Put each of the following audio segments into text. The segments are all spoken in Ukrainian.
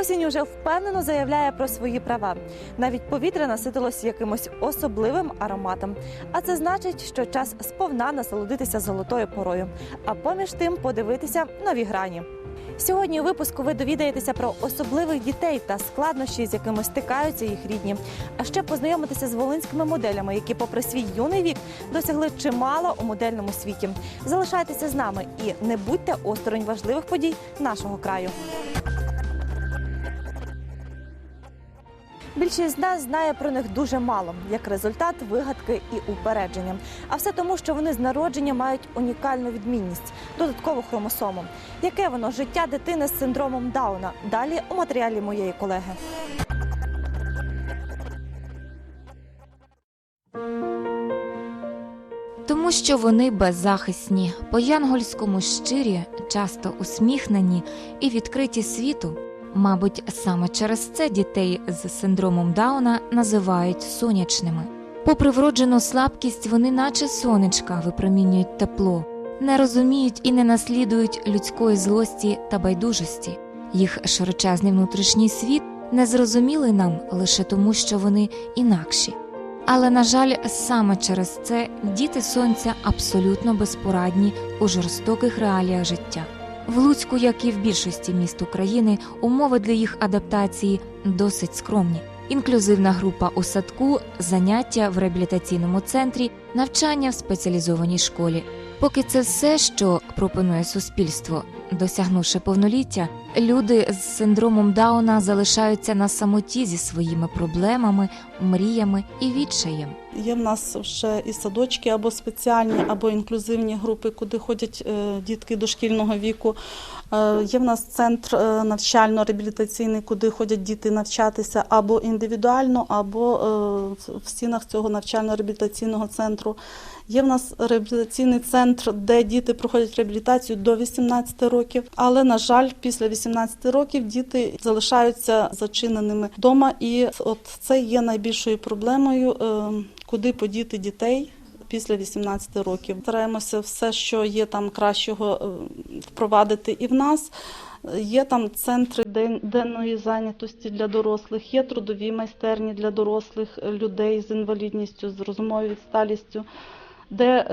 Осінь уже впевнено заявляє про свої права. Навіть повітря наситилось якимось особливим ароматом. А це значить, що час сповна насолодитися золотою порою, а поміж тим подивитися нові грані. Сьогодні у випуску ви довідаєтеся про особливих дітей та складнощі, з якими стикаються їх рідні. А ще познайомитися з волинськими моделями, які, попри свій юний вік, досягли чимало у модельному світі. Залишайтеся з нами і не будьте осторонь важливих подій нашого краю. Більшість з нас знає про них дуже мало, як результат вигадки і упередження. А все тому, що вони з народження мають унікальну відмінність додаткову хромосому. Яке воно життя дитини з синдромом Дауна? Далі у матеріалі моєї колеги. Тому що вони беззахисні, по-янгольському щирі, часто усміхнені і відкриті світу. Мабуть, саме через це дітей з синдромом Дауна називають сонячними. Попри вроджену слабкість, вони, наче сонечка, випромінюють тепло, не розуміють і не наслідують людської злості та байдужості. Їх широчезний внутрішній світ незрозумілий нам лише тому, що вони інакші. Але, на жаль, саме через це діти сонця абсолютно безпорадні у жорстоких реаліях життя. В Луцьку, як і в більшості міст України, умови для їх адаптації досить скромні. Інклюзивна група у садку, заняття в реабілітаційному центрі, навчання в спеціалізованій школі. Поки це все, що пропонує суспільство, досягнувши повноліття, люди з синдромом Дауна залишаються на самоті зі своїми проблемами, мріями і відчаєм. Є в нас ще і садочки або спеціальні, або інклюзивні групи, куди ходять е, дітки дошкільного віку. Е, Є в нас центр е, навчально-реабілітаційний, куди ходять діти навчатися або індивідуально, або в стінах цього навчально-реабілітаційного центру. Є в нас реабілітаційний центр, де діти проходять реабілітацію до 18 років. Але на жаль, після 18 років діти залишаються зачиненими вдома, і от це є найбільшою проблемою, е, куди подіти дітей. Після 18 років стараємося все, що є там кращого, е, впровадити і в нас. Є там центри денної зайнятості для дорослих, є трудові майстерні для дорослих е, людей з інвалідністю, з розумовою відсталістю, де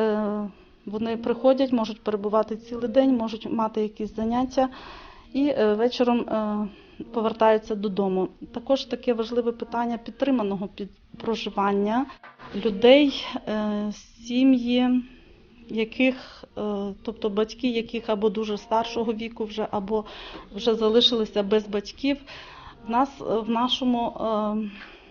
вони приходять, можуть перебувати цілий день, можуть мати якісь заняття і е, вечором е, повертаються додому. Також таке важливе питання підтриманого під проживання людей, е, сім'ї, яких, тобто батьки, яких або дуже старшого віку вже, або вже залишилися без батьків. В нас в нашому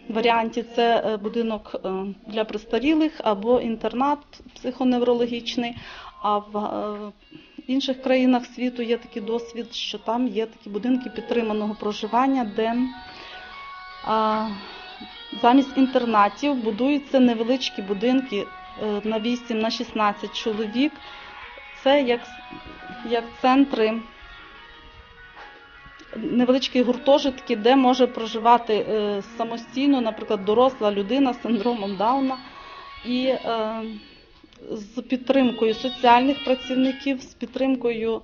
варіанті це е, будинок е, для престарілих або інтернат психоневрологічний. А в е, інших країнах світу є такий досвід, що там є такі будинки підтриманого проживання, де замість інтернатів будуються невеличкі будинки на 8 на 16 чоловік. Це як, як центри, невеличкі гуртожитки, де може проживати е, самостійно, наприклад, доросла людина з синдромом Дауна. І е, з підтримкою соціальних працівників, з підтримкою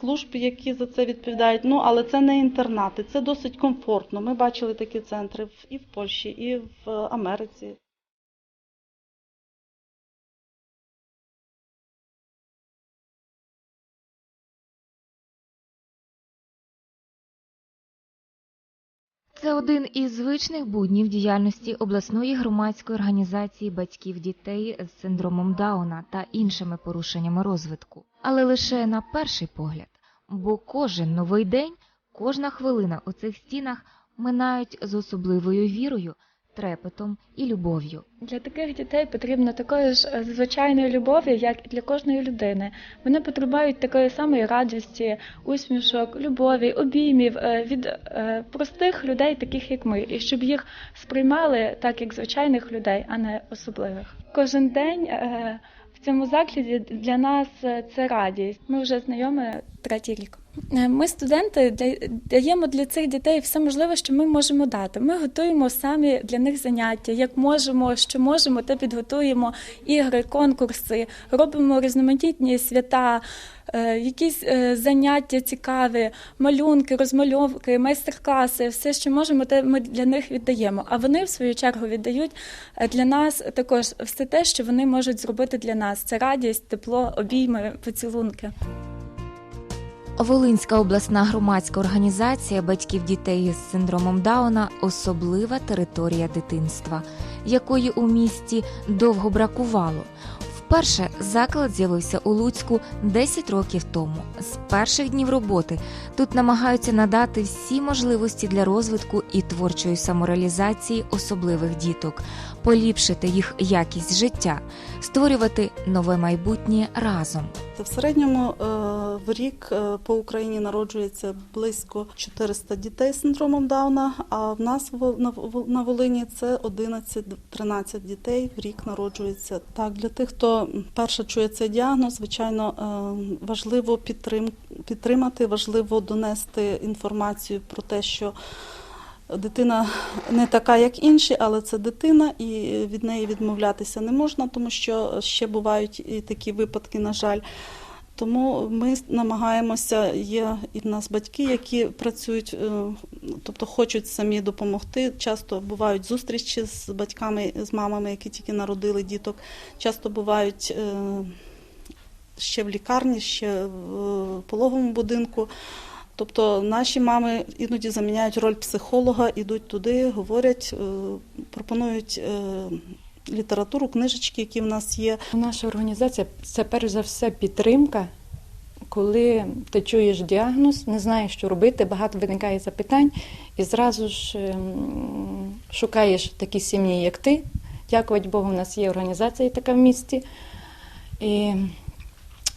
служб, які за це відповідають. Ну, але це не інтернати, це досить комфортно. Ми бачили такі центри і в Польщі, і в Америці. Це один із звичних буднів діяльності обласної громадської організації батьків дітей з синдромом Дауна та іншими порушеннями розвитку, але лише на перший погляд, бо кожен новий день, кожна хвилина у цих стінах минають з особливою вірою, трепетом і любов'ю. Для таких дітей потрібно такої ж е, звичайної любові, як і для кожної людини. Вони потребують такої самої радості, усмішок, любові, обіймів е, від е, простих людей, таких як ми, і щоб їх сприймали так, як звичайних людей, а не особливих. Кожен день в цьому закладі для нас це радість. Ми вже знайомі третій рік. Е, Ми, студенти, да- даємо для цих дітей все можливе, що ми можемо дати. Ми готуємо самі для них заняття, як можемо, що можемо, те підготуємо ігри, конкурси, робимо різноманітні свята, е, якісь е, заняття цікаві, малюнки, розмальовки, майстер-класи, все, що можемо, те ми для них віддаємо. А вони, в свою чергу, віддають для нас також все те, що вони можуть зробити для нас. Це радість, тепло, обійми, поцілунки. Волинська обласна громадська організація батьків дітей з синдромом Дауна особлива територія дитинства, якої у місті довго бракувало. Вперше заклад з'явився у Луцьку 10 років тому. З перших днів роботи тут намагаються надати всі можливості для розвитку і творчої самореалізації особливих діток, поліпшити їх якість життя, створювати нове майбутнє разом. В середньому е, в рік е, по Україні народжується близько 400 дітей з синдромом Дауна. А в нас на Волині це 11-13 дітей в рік народжується. Так, для тих, хто перше чує цей діагноз, звичайно, е, важливо підтрим, підтримати, важливо донести інформацію про те, що Дитина не така, як інші, але це дитина, і від неї відмовлятися не можна, тому що ще бувають і такі випадки, на жаль. Тому ми намагаємося, є і в нас батьки, які працюють, е, тобто хочуть самі допомогти. Часто бувають зустрічі з батьками, з мамами, які тільки народили діток. Часто бувають е, ще в лікарні, ще в пологовому будинку. Тобто наші мами іноді заміняють роль психолога, ідуть туди, говорять, е, пропонують е, літературу, книжечки, які в нас є. Наша організація це перш за все підтримка. Коли ти чуєш діагноз, не знаєш, що робити, багато виникає запитань, і зразу ж ем, шукаєш такі сім'ї, як ти. Дякувати Богу, у нас є організація така в місті. І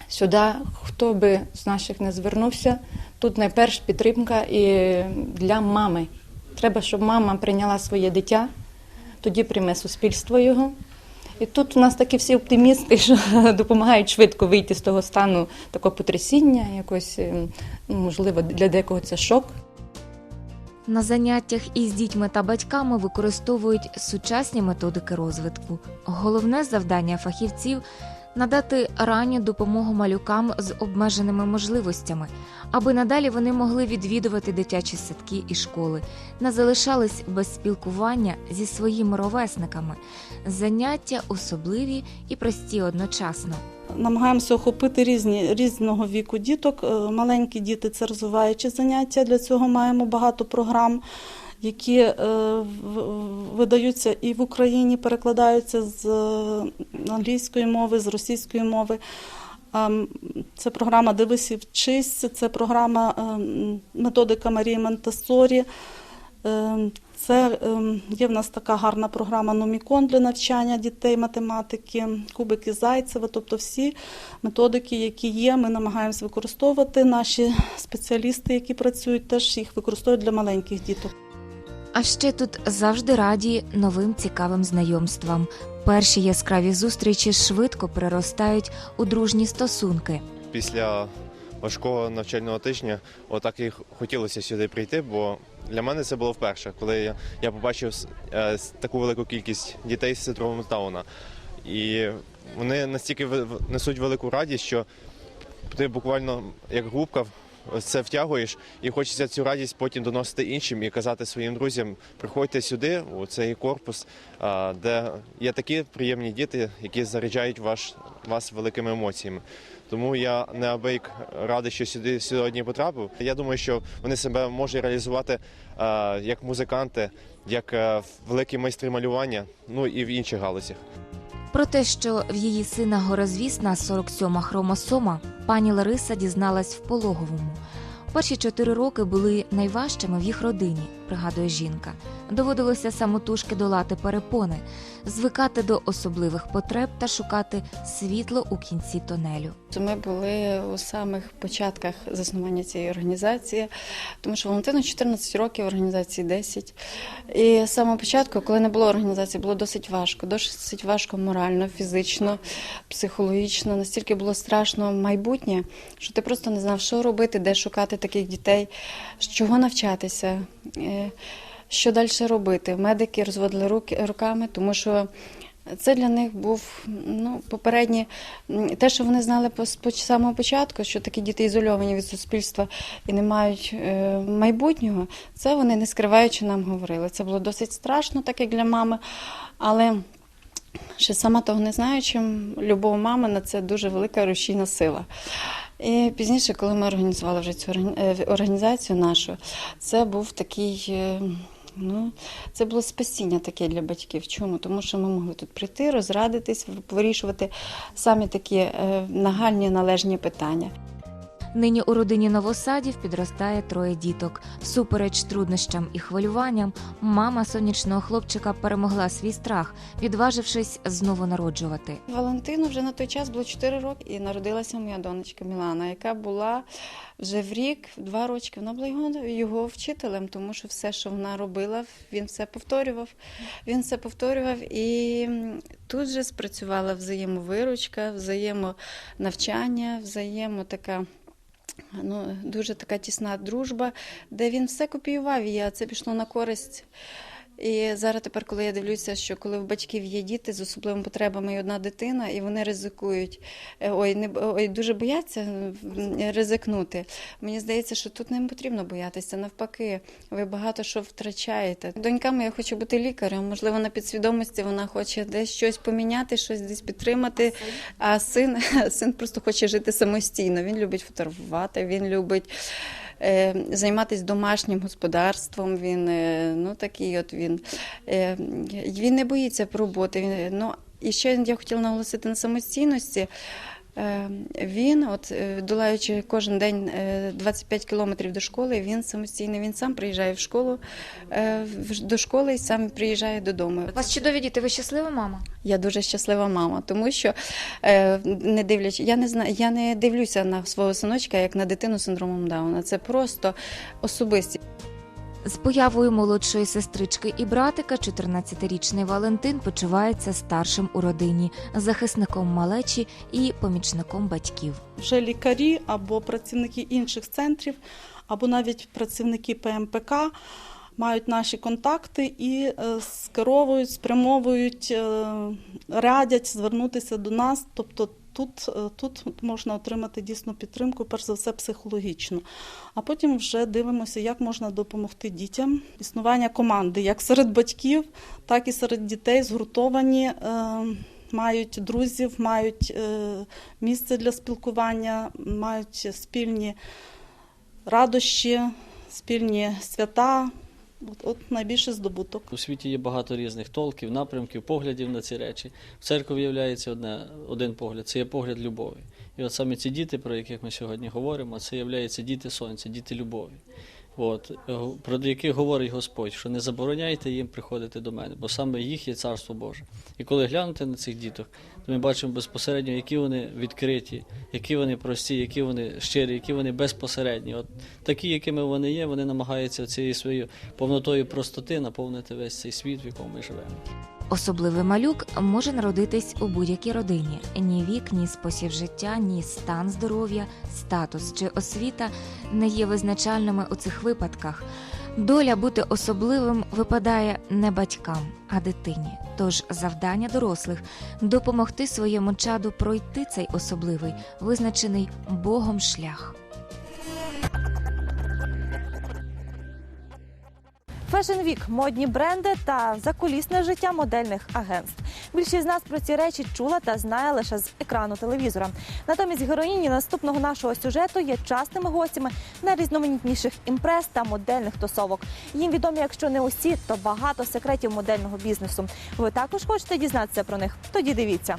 сюди, хто би з наших не звернувся, тут найперш підтримка і для мами. Треба, щоб мама прийняла своє дитя, тоді прийме суспільство його. І тут у нас такі всі оптимісти, що допомагають швидко вийти з того стану такого потрясіння, якось, ем, можливо, для декого це шок. На заняттях із дітьми та батьками використовують сучасні методики розвитку. Головне завдання фахівців надати ранню допомогу малюкам з обмеженими можливостями, аби надалі вони могли відвідувати дитячі садки і школи, не залишались без спілкування зі своїми ровесниками. Заняття особливі і прості одночасно. Намагаємося охопити різні різного віку діток. Е, Маленькі діти це розвиваючі заняття. Для цього маємо багато програм, які е, видаються і в Україні, перекладаються з е, англійської мови, з російської мови. Це програма Дивись і вчись, це програма ем, методика Марії Монтессорі. Ем, Це є в нас така гарна програма Номікон для навчання дітей математики, кубики Зайцева. Тобто всі методики, які є, ми намагаємося використовувати. Наші спеціалісти, які працюють, теж їх використовують для маленьких діток. А ще тут завжди раді новим цікавим знайомствам. Перші яскраві зустрічі швидко переростають у дружні стосунки. після важкого навчального тижня отак і хотілося сюди прийти, бо для мене це було вперше, коли я, побачив е, таку велику кількість дітей з синдромом Дауна. І вони настільки несуть велику радість, що ти буквально як губка це втягуєш, і хочеться цю радість потім доносити іншим і казати своїм друзям: приходьте сюди, у цей корпус, де є такі приємні діти, які заряджають ваш, вас великими емоціями. Тому я неабияк радий, що сюди сьогодні потрапив. Я думаю, що вони себе можуть реалізувати як музиканти, як е, великі майстри малювання, ну і в інших галузях. Про те, що в її сина горозвісна 47-ма хромосома, пані Лариса дізналась в пологовому. Перші чотири роки були найважчими в їх родині. Пригадує жінка. Доводилося самотужки долати перепони, звикати до особливих потреб та шукати світло у кінці тунелю. Ми були у самих початках заснування цієї організації, тому що Валентину 14 років, організації 10. І з самого початку, коли не було організації, було досить важко. Досить важко морально, фізично, психологічно. Настільки було страшно майбутнє, що ти просто не знав, що робити, де шукати таких дітей, чого навчатися. Що далі робити? Медики розводили руки руками, тому що це для них був ну, попередні те, що вони знали з самого початку, що такі діти ізольовані від суспільства і не мають е, майбутнього. Це вони не скриваючи нам говорили. Це було досить страшно, так як для мами. Але ще сама того не знаючи, любов мами на це дуже велика рушійна сила. І пізніше, коли ми організували вже цю е, організацію нашу, це був такий. е, Ну, це було спасіння таке для батьків. Чому? Тому що ми могли тут прийти, розрадитись, вирішувати самі такі е, нагальні належні питання. Нині у родині новосадів підростає троє діток. Всупереч труднощам і хвилюванням, мама сонячного хлопчика перемогла свій страх, відважившись знову народжувати. Валентину вже на той час було 4 роки, і народилася моя донечка Мілана, яка була вже в рік, два роки. Вона була його, його вчителем, тому що все, що вона робила, він все повторював. Він все повторював, і тут же спрацювала взаємовиручка, взаємонавчання, взаємо така. Ну, дуже така тісна дружба, де він все копіював і це пішло на користь. І зараз тепер, коли я дивлюся, що коли в батьків є діти з особливими потребами і одна дитина, і вони ризикують, е, ой, не ой, дуже бояться ризикнути. Мені здається, що тут не потрібно боятися. Навпаки, ви багато що втрачаєте. Донька моя хоче бути лікарем. Можливо, на підсвідомості вона хоче десь щось поміняти, щось десь підтримати. А син, син просто хоче жити самостійно. Він любить фотографувати, він любить займатися домашнім господарством. Він е, ну такий от він. Е, він не боїться роботи. Він, ну, і ще я хотіла наголосити на самостійності. Е, Він, от е, долаючи кожен день е, 25 кілометрів до школи, він самостійний. Він сам приїжджає в школу е, до школи і сам приїжджає додому. У вас чудові діти, ви щаслива мама? Я дуже щаслива мама, тому що е, не дивлячись, я не знаю, я не дивлюся на свого синочка як на дитину з синдромом Дауна. Це просто особистість. З появою молодшої сестрички і братика, 14-річний Валентин почувається старшим у родині, захисником малечі і помічником батьків. вже лікарі або працівники інших центрів, або навіть працівники ПМПК мають наші контакти і е, скеровують, спрямовують, е, радять звернутися до нас. Тобто тут, е, тут можна отримати дійсно підтримку, перш за все психологічну. А потім вже дивимося, як можна допомогти дітям. Існування команди як серед батьків, так і серед дітей згуртовані. е, Мають друзів, мають е, місце для спілкування, мають спільні радощі, спільні свята. От, от найбільший здобуток. У світі є багато різних толків, напрямків, поглядів на ці речі. В церкві являється одне, один погляд це є погляд любові. І от саме ці діти, про яких ми сьогодні говоримо, це являються діти сонця, діти любові. От, е, про яких говорить Господь, що не забороняйте їм приходити до мене, бо саме їх є царство Боже. І коли глянути на цих діток, то ми бачимо безпосередньо, які вони відкриті, які вони прості, які вони щирі, які вони безпосередні. От такі, якими вони є, вони намагаються цією своєю повнотою простоти наповнити весь цей світ, в якому ми живемо. Особливий малюк може народитись у будь-якій родині. Ні вік, ні спосіб життя, ні стан здоров'я, статус чи освіта не є визначальними у цих випадках. Доля бути особливим випадає не батькам, а дитині. Тож завдання дорослих допомогти своєму чаду пройти цей особливий, визначений Богом шлях. Fashion Week – модні бренди та закулісне життя модельних агентств. Більшість з нас про ці речі чула та знає лише з екрану телевізора. Натомість героїні наступного нашого сюжету є частими гостями найрізноманітніших імпрез та модельних тусовок. Їм відомі, якщо не усі, то багато секретів модельного бізнесу. Ви також хочете дізнатися про них? Тоді дивіться.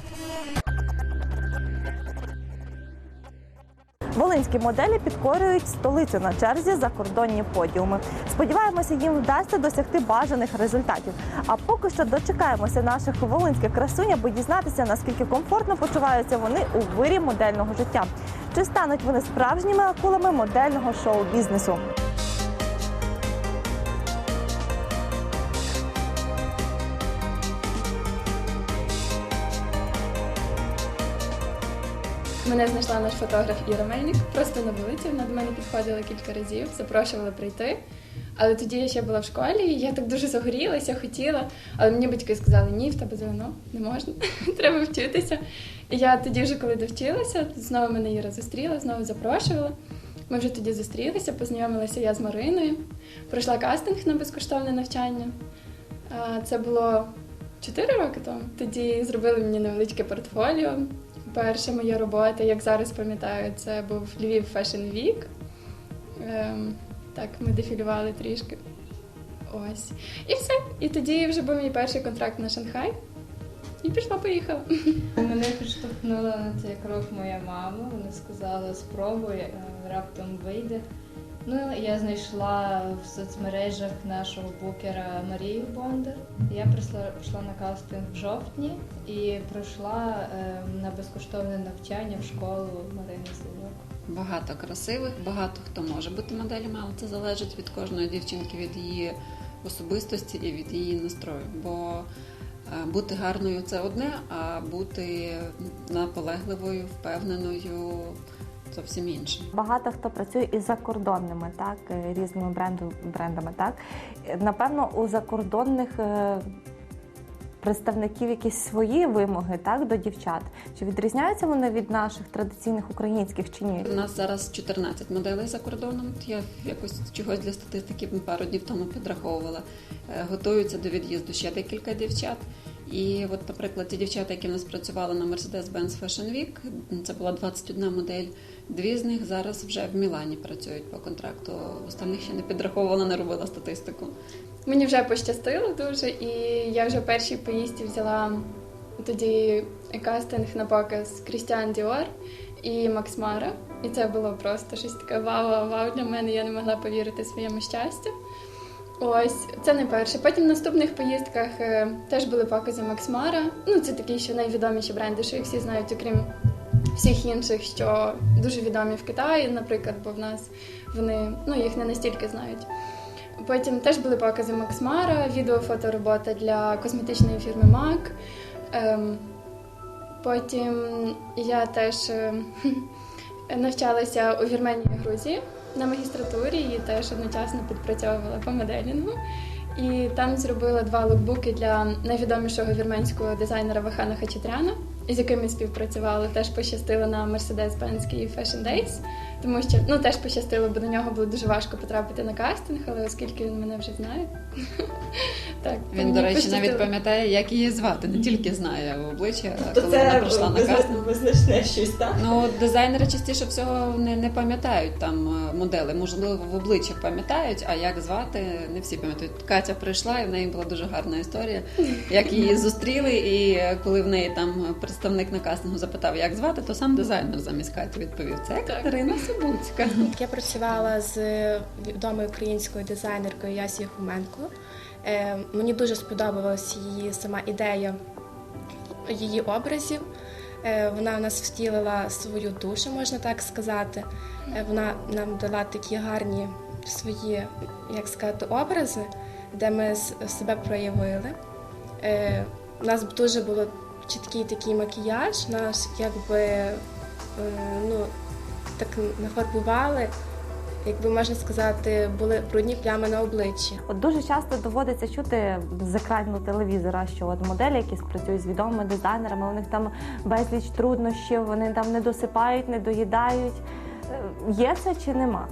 Волинські моделі підкорюють столицю на черзі закордонні подіуми. Сподіваємося, їм вдасться досягти бажаних результатів. А поки що дочекаємося наших волинських красунь, аби дізнатися, наскільки комфортно почуваються вони у вирі модельного життя. Чи стануть вони справжніми акулами модельного шоу-бізнесу? Мене знайшла наш фотограф Іра Мельник просто на вулиці. Вона до мене підходила кілька разів, запрошувала прийти. Але тоді я ще була в школі, і я так дуже загорілася, хотіла. Але мені батьки сказали, ні, в тебе зелено, не можна, треба вчитися. І я тоді, вже коли довчилася, знову мене Іра зустріла, знову запрошувала. Ми вже тоді зустрілися, познайомилася я з Мариною, пройшла кастинг на безкоштовне навчання. Це було 4 роки тому. Тоді зробили мені невеличке портфоліо. Перша моя робота, як зараз пам'ятаю, це був Львів Fashion Week. Ем, так, ми дефілювали трішки. Ось. І все. І тоді вже був мій перший контракт на Шанхай. І пішла, поїхала. Мене підштовхнула на цей крок моя мама. Вона сказала, спробуй, е, раптом вийде. Ну, я знайшла в соцмережах нашого букера Марію Бондар. Я прийшла, на кастинг в жовтні і пройшла е, на безкоштовне навчання в школу Марини Синьок. Багато красивих, багато хто може бути моделями, але це залежить від кожної дівчинки, від її особистості і від її настрою. Бо е, бути гарною це одне, а бути наполегливою, впевненою зовсім інше. Багато хто працює із закордонними, так е, різними бренду, брендами. Так напевно, у закордонних е, представників якісь свої вимоги, так до дівчат. Чи відрізняються вони від наших традиційних українських чи ні? У нас зараз 14 моделей за кордоном. Я якось чогось для статистики пару днів тому підраховувала. Е, Готуються до від'їзду ще декілька дівчат. І от, наприклад, ті дівчата, які в нас працювали на Mercedes-Benz Fashion Week, це була 21 модель. Дві з них зараз вже в Мілані працюють по контракту. Останніх ще не підраховувала, не робила статистику. Мені вже пощастило дуже, і я вже в першій поїздці взяла тоді кастинг на показ Крістіан Діор і Макс Мара. І це було просто щось таке вау-вау для мене. Я не могла повірити своєму щастю. Ось, це не перше. Потім в наступних поїздках е, теж були покази Макс Мара. Ну, це такі, що найвідоміші бренди, що їх всі знають, окрім всіх інших, що дуже відомі в Китаї, наприклад, бо в нас вони ну, їх не настільки знають. Потім теж були покази Макс Мара, відео-фоторобота для косметичної фірми MAC. Ем, потім я теж е, навчалася у Вірменії Грузії на магістратурі і теж одночасно підпрацьовувала по моделінгу. І там зробила два лукбуки для найвідомішого вірменського дизайнера Вахана Хачатряна, з яким ми співпрацювали. Теж пощастило на Mercedes-Benz Fashion Days, тому що ну теж пощастило, бо до нього було дуже важко потрапити на кастинг, але оскільки він мене вже знає, так Він, до речі, пощастило. навіть пам'ятає, як її звати, не тільки знає обличчя, а коли вона прийшла на кастинг. визначне щось, так? Ну, дизайнери частіше всього не, не пам'ятають там е, модели. Можливо, в обличчях пам'ятають, а як звати, не всі пам'ятають. Катя прийшла, і в неї була дуже гарна історія, як її зустріли. І е, коли в неї там представник на кастингу запитав, як звати, то сам дизайнер замість Каті відповів: це Катерина Сибуцька. Я працювала з відомою українською дизайнеркою Ясією Хоменко. Е, Мені дуже сподобалась її сама ідея її образів. Е, Вона в нас втілила свою душу, можна так сказати. Е, Вона нам дала такі гарні свої, як сказати, образи, де ми себе проявили. У нас дуже було чіткий такий макіяж, нас якби е, ну, так нафарбували, якби можна сказати, були брудні плями на обличчі. От дуже часто доводиться чути з екрану телевізора, що от моделі, які працюють з відомими дизайнерами, у них там безліч труднощів, вони там не досипають, не доїдають. Е, Є це чи нема?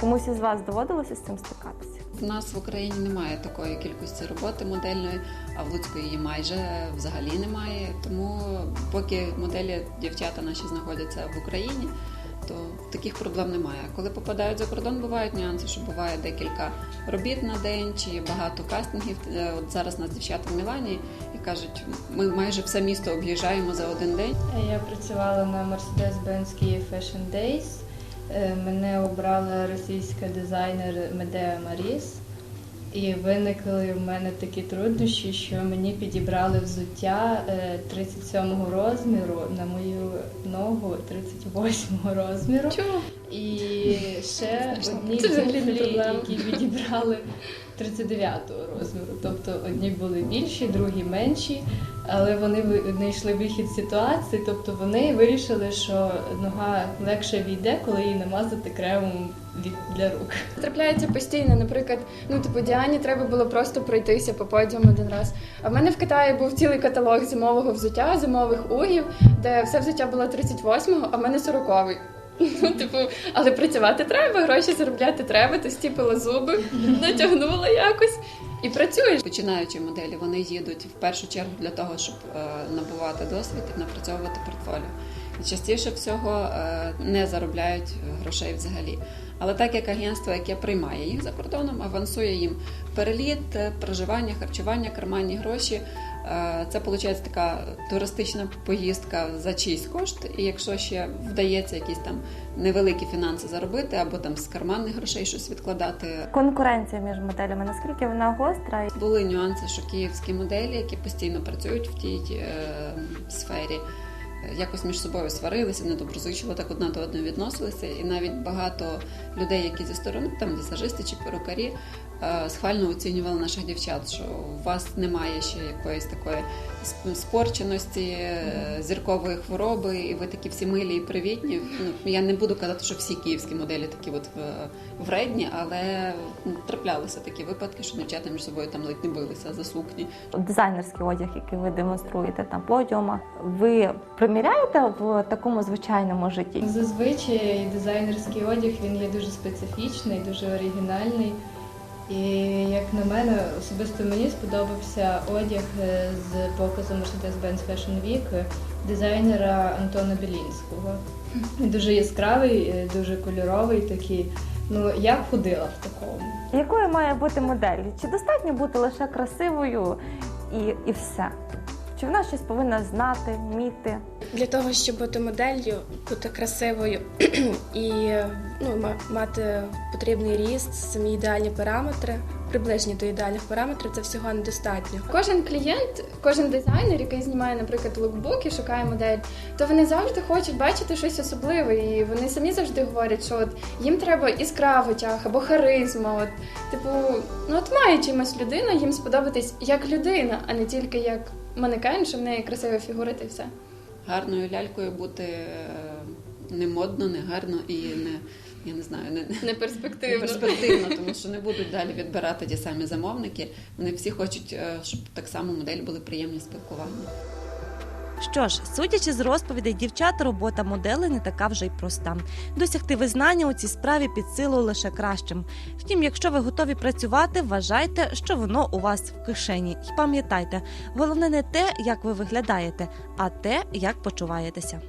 Комусь із вас доводилося з цим стикатися? У нас в Україні немає такої кількості роботи модельної, а в Луцьку її майже взагалі немає. Тому поки моделі дівчата наші знаходяться в Україні, то таких проблем немає. Коли попадають за кордон, бувають нюанси, що буває декілька робіт на день чи багато кастингів. Е, От зараз нас дівчата в Мілані і кажуть, ми майже все місто об'їжджаємо за один день. Я працювала на Mercedes-Benz Kyiv Fashion Days. Е, Мене обрала російська дизайнер Медеа Маріс. І виникли в мене такі труднощі, що мені підібрали взуття е, 37-го розміру на мою ногу 38-го розміру. Чому? І ще одні Це взагалі які підібрали 39-го розміру. Тобто одні були більші, другі менші, але вони знайшли вихід ситуації. Тобто вони вирішили, що нога легше війде, коли її намазати кремом для рук. Трапляється постійно. Наприклад, ну типу Діані треба було просто пройтися по подіуму один раз. А в мене в Китаї був цілий каталог зимового взуття, зимових угів, де все взуття було 38-го, а в мене 40-й. Ну, типу, але працювати треба, гроші заробляти треба, ти стіпила зуби, натягнула якось і працюєш. Починаючі моделі вони їдуть в першу чергу для того, щоб е, набувати досвід і напрацьовувати портфоліо. І частіше всього е, не заробляють грошей взагалі. Але так як агентство, яке приймає їх за кордоном, авансує їм переліт, е, проживання, харчування, карманні гроші. Е, Це виходить така туристична поїздка за чийсь кошт. І якщо ще вдається якісь там невеликі фінанси заробити, або там з карманних грошей щось відкладати, Конкуренція між моделями, наскільки вона гостра? були нюанси, що київські моделі, які постійно працюють в тій е, сфері, якось між собою сварилися, недоброзичливо так одна до одної відносилися. І навіть багато людей, які зі сторони, там візажисти чи перукарі, схвально оцінювали наших дівчат, що у вас немає ще якоїсь такої спорченості, е, зіркової хвороби, і ви такі всі милі і привітні. Ну, я не буду казати, що всі київські моделі такі от е, вредні, але ну, траплялися такі випадки, що дівчата між собою там ледь не билися за сукні. Дизайнерський одяг, який ви демонструєте на подіумах, ви приміряєте в такому звичайному житті? Зазвичай дизайнерський одяг він є дуже специфічний, дуже оригінальний. І як на мене, особисто мені сподобався одяг е, з показу Mercedes-Benz Fashion Week дизайнера Антона Білінського. Дуже яскравий, е, дуже кольоровий такий. Ну, я ходила в такому. Якою має бути модель? Чи достатньо бути лише красивою і, і все? Чи вона щось повинна знати, вміти? Для того, щоб бути моделлю, бути красивою і ну, мати потрібний ріст, самі ідеальні параметри, приближені до ідеальних параметрів, це всього недостатньо. Кожен клієнт, кожен дизайнер, який знімає, наприклад, лукбук і шукає модель, то вони завжди хочуть бачити щось особливе. І вони самі завжди говорять, що от їм треба іскра в очах або харизма. От, типу, ну от має чимось людина, їм сподобатись як людина, а не тільки як манекен, що в неї красива фігура та й все. Гарною лялькою бути е, не модно, не гарно і не. Я не знаю, не, Не не перспективно. перспективно, тому що не будуть далі відбирати ті самі замовники. Вони всі хочуть, е, щоб так само модель були приємні спілкування. Що ж, судячи з розповідей дівчат, робота модели не така вже й проста. Досягти визнання у цій справі під силу лише кращим. Втім, якщо ви готові працювати, вважайте, що воно у вас в кишені. І пам'ятайте, головне не те, як ви виглядаєте, а те, як почуваєтеся.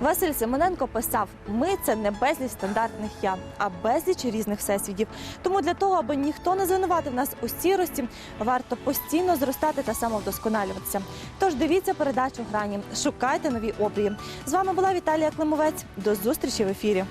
Василь Семененко писав: ми це не безліч стандартних я, а безліч різних всесвітів. Тому для того, аби ніхто не звинуватив нас у сірості, варто постійно зростати та самовдосконалюватися. Тож дивіться передачу грані, шукайте нові обрії. З вами була Віталія Климовець. До зустрічі в ефірі.